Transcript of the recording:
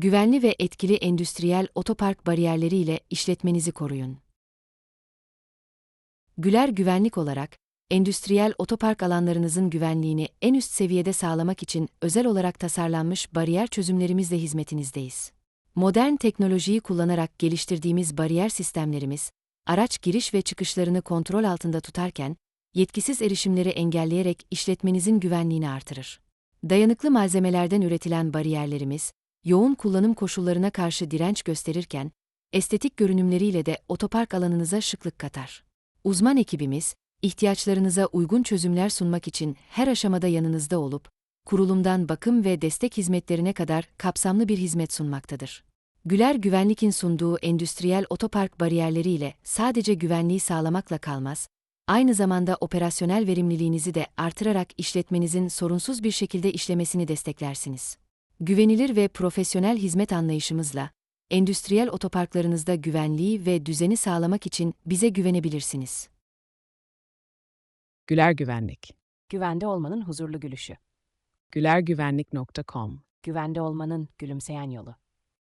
Güvenli ve etkili endüstriyel otopark bariyerleriyle işletmenizi koruyun. Güler Güvenlik olarak, endüstriyel otopark alanlarınızın güvenliğini en üst seviyede sağlamak için özel olarak tasarlanmış bariyer çözümlerimizle hizmetinizdeyiz. Modern teknolojiyi kullanarak geliştirdiğimiz bariyer sistemlerimiz, araç giriş ve çıkışlarını kontrol altında tutarken, yetkisiz erişimleri engelleyerek işletmenizin güvenliğini artırır. Dayanıklı malzemelerden üretilen bariyerlerimiz, yoğun kullanım koşullarına karşı direnç gösterirken, estetik görünümleriyle de otopark alanınıza şıklık katar. Uzman ekibimiz, ihtiyaçlarınıza uygun çözümler sunmak için her aşamada yanınızda olup, kurulumdan bakım ve destek hizmetlerine kadar kapsamlı bir hizmet sunmaktadır. Güler Güvenlik'in sunduğu endüstriyel otopark bariyerleriyle sadece güvenliği sağlamakla kalmaz, aynı zamanda operasyonel verimliliğinizi de artırarak işletmenizin sorunsuz bir şekilde işlemesini desteklersiniz. Güvenilir ve profesyonel hizmet anlayışımızla, endüstriyel otoparklarınızda güvenliği ve düzeni sağlamak için bize güvenebilirsiniz. Güler Güvenlik. Güvende olmanın huzurlu gülüşü. gülergüvenlik.com Güvende olmanın gülümseyen yolu.